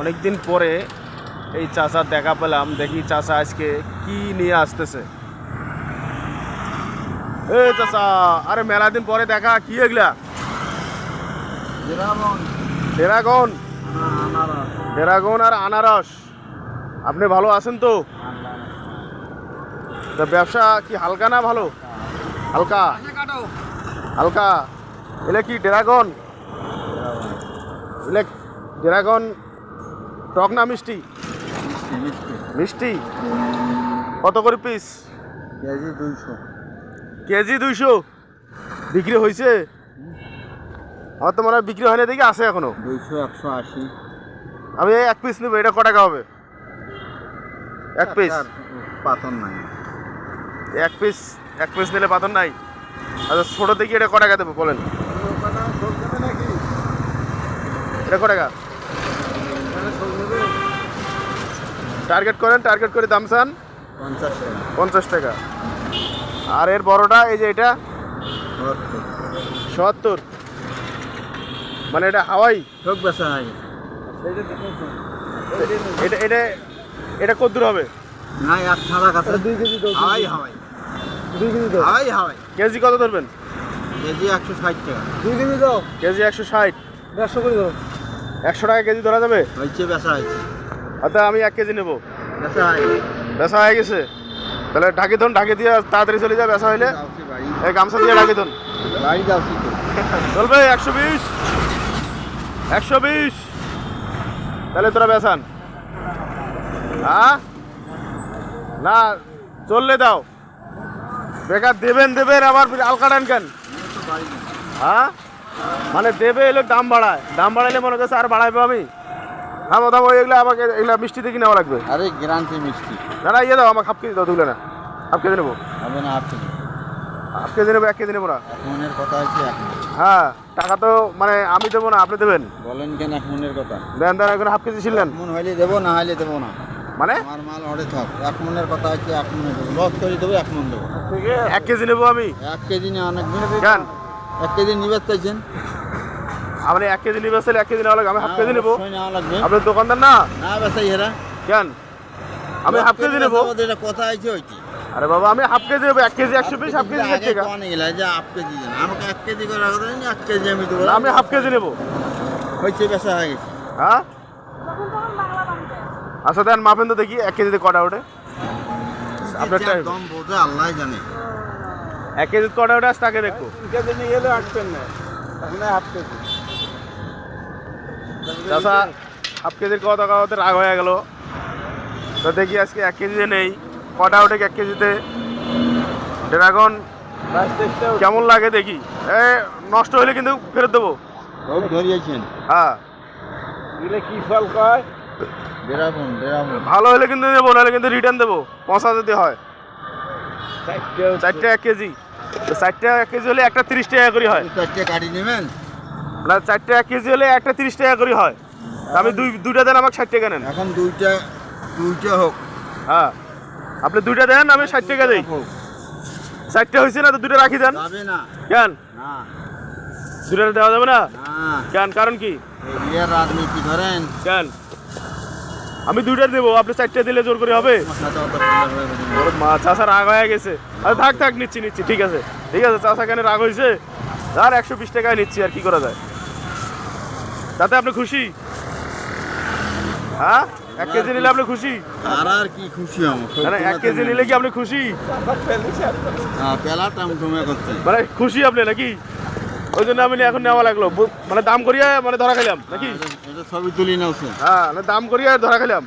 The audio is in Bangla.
অনেকদিন পরে এই চাচার দেখা পেলাম দেখি চাচা আজকে কি নিয়ে আসতেছে। এ চাচা আরে মেলা দিন পরে দেখা কি এগুলা? ড্রাগন। ড্রাগন? আর আনারস। আপনি ভালো আছেন তো? তা ব্যবসা কি হালকা না ভালো? হালকা? হালকা। এলে কি ড্রাগন? এলে ড্রাগন টক না মিষ্টি? মিষ্টি। কত করে পিস কেজি দুইশো। কেজি দুইশো বিক্রি হয়েছে আমার তো মনে হয় বিক্রি হয়নি, দেখি আছে এখনও। দুইশো একশো আশি আমি এক পিস নেব, এটা ক টাকা হবে? এক পিস পাতন নাই এক পিস এক পিস নিলে পাথর নাই? আচ্ছা ছোটো দেখি এটা ক টাকা দেবো, বলেন। এটা ক টাকা? টার্গেট করেন টার্গেট করে দাম চান? পঞ্চাশ টাকা। পঞ্চাশ টাকা আর এর বড়টা এই যে এটা? সত্তর। মানে এটা হাওয়াই? সব বেচা হয় এটা এটা এটা কত দূর হবে? না এক ছাড়া কাছে। দুই কেজি হাওয়াই হাওয়াই। দুই কেজি দাও হাওয়াই হাওয়াই। কেজি কত ধরবেন? কেজি একশো ষাট টাকা। দুই কেজি দাও। কেজি একশো ষাট। দেড়শো করে দাও। একশো টাকা কেজি ধরা যাবে? হয়েছে বেচা হয়েছে। আচ্ছা আমি এক কেজি নেব। বেচা হয়ে গেছে। তাহলে ঢাকি ধন ঢাকি দিয়ে তাড়াতাড়ি চলে যায় বেচা হইলে। এই গামছা দিয়ে ঢাকি ধন চলবে একশো বিশ। একশো বিশ। তাহলে তোরা বেসান। হ্যাঁ না চললে দাও। বেকার দেবেন দেবেন আবার আলকাটান কেন? হ্যাঁ মানে দেবে এলো দাম বাড়ায়। দাম বাড়াইলে মনে করছে আর বাড়াইবো আমি? হ্যাঁ দাম ওই এগুলো আমাকে এগুলো মিষ্টি থেকে নেওয়া লাগবে? আরে গ্রান্টি মিষ্টি। না না ইয়ে দাও আমাকে হাফ কেজি দাও তুলে না হাফ কেজি নেব? হবে না আপনি হাফ কেজি নেব এক কেজি নেব না? এক মনের কথা এক হ্যাঁ টাকা তো মানে আমি দেবো না আপনি দেবেন? বলেন কেন এক মনের কথা? দেন দেন এখন হাফ কেজি ছিলেন। মন হইলে দেবো না হইলে দেবো না। মানে? আমার মাল অর্ডে থাক এক মনের কথা হচ্ছে এক মনে দেবো লস করে দেবো এক মন দেবো। এক কেজি নেব আমি। এক কেজি নিয়ে অনেক দিন এক কেজি নিবে চাইছেন? আপনি এক কেজি নিবে আসলে এক কেজি নেওয়া লাগবে আমি হাফ কেজি নেব। আপনার দোকানদার না? না বেসাই হেরা কেন? আমি হাফ কেজি নেব। এটা কথা হয়েছে ওইটি আরে বাবা আমি হাফ কেজি নেব এক কেজি একশো পিস হাফ কেজি ষাট টাকা। গেলে যে হাফ কেজি আমাকে এক কেজি করে রাখা এক কেজি আমি দেবো। আমি হাফ কেজি নেব। হয়েছে বেসা হয়ে গেছে। হ্যাঁ? আচ্ছা দেন মাপেন তো দেখি এক কেজিতে কটা ওঠে। আপনার দম বোঝা আল্লাহ জানে। এক কেজি কটা ওঠে আজ তাকে দেখব। কেজি নিয়ে গেলে আটকেন না। এখন হাফ কেজি। চাষা হাফ কেজির কথা কথাতে রাগ হয়ে গেল। তো দেখি আজকে এক কেজিতে নেই। কটা ওঠে এক কেজিতে? ড্রাগন কেমন লাগে দেখি? এ নষ্ট হলে কিন্তু ফেরত দেবো। ধরিয়েছেন হ্যাঁ। কি ফল কয়? Dragon dragon. ভালো হলে কিন্তু দেবো নাহলে কিন্তু রিটার্ন দেবো। পচা যদি হয়। চারটে এক কেজি। চারটে এক কেজি হলে একটা তিরিশ টাকা করে হয়। চারটে কাটি নেবেন? না চারটে এক কেজি হলে একটা তিরিশ টাকা করে হয়। আমি দুই দুইটা দেন আমাকে ষাট টাকা নেন। এখন দুইটা দুইটা হোক। হ্যাঁ। আপনি দুইটা দেন আমি ষাট টাকা দিই। চারটে হয়েছে না তো দুটো রাখি দেন। কেন? দুটো দেওয়া যাবে না? কেন? কারণ কি? রাজনীতি ধরেন। কেন? আমি দুইটা দেবো আপনি চারটে দিলে জোর করে হবে। চাষা রাগ হয়ে গেছে। আরে থাক থাক নিচ্ছি নিচ্ছি ঠিক আছে। ঠিক আছে চাষা কেন রাগ হয়েছে? আর একশো বিশ টাকায় নিচ্ছি আর কি করা যায়? তাতে আপনি খুশি? হ্যাঁ? এক কেজি নিলে আপনি খুশি? আর আর কি খুশি আমার? মানে এক কেজি নিলে কি আপনি খুশি? হ্যাঁ পেলা টুমে করতে। মানে খুশি আপনি নাকি? ওই জন্য আমি এখন নেওয়া লাগল। মানে দাম করিয়া মানে ধরা খেলাম নাকি? এটা- এটা ছবি তুলি নাও হ্যাঁ মানে দাম করিয়া ধরা খেলাম।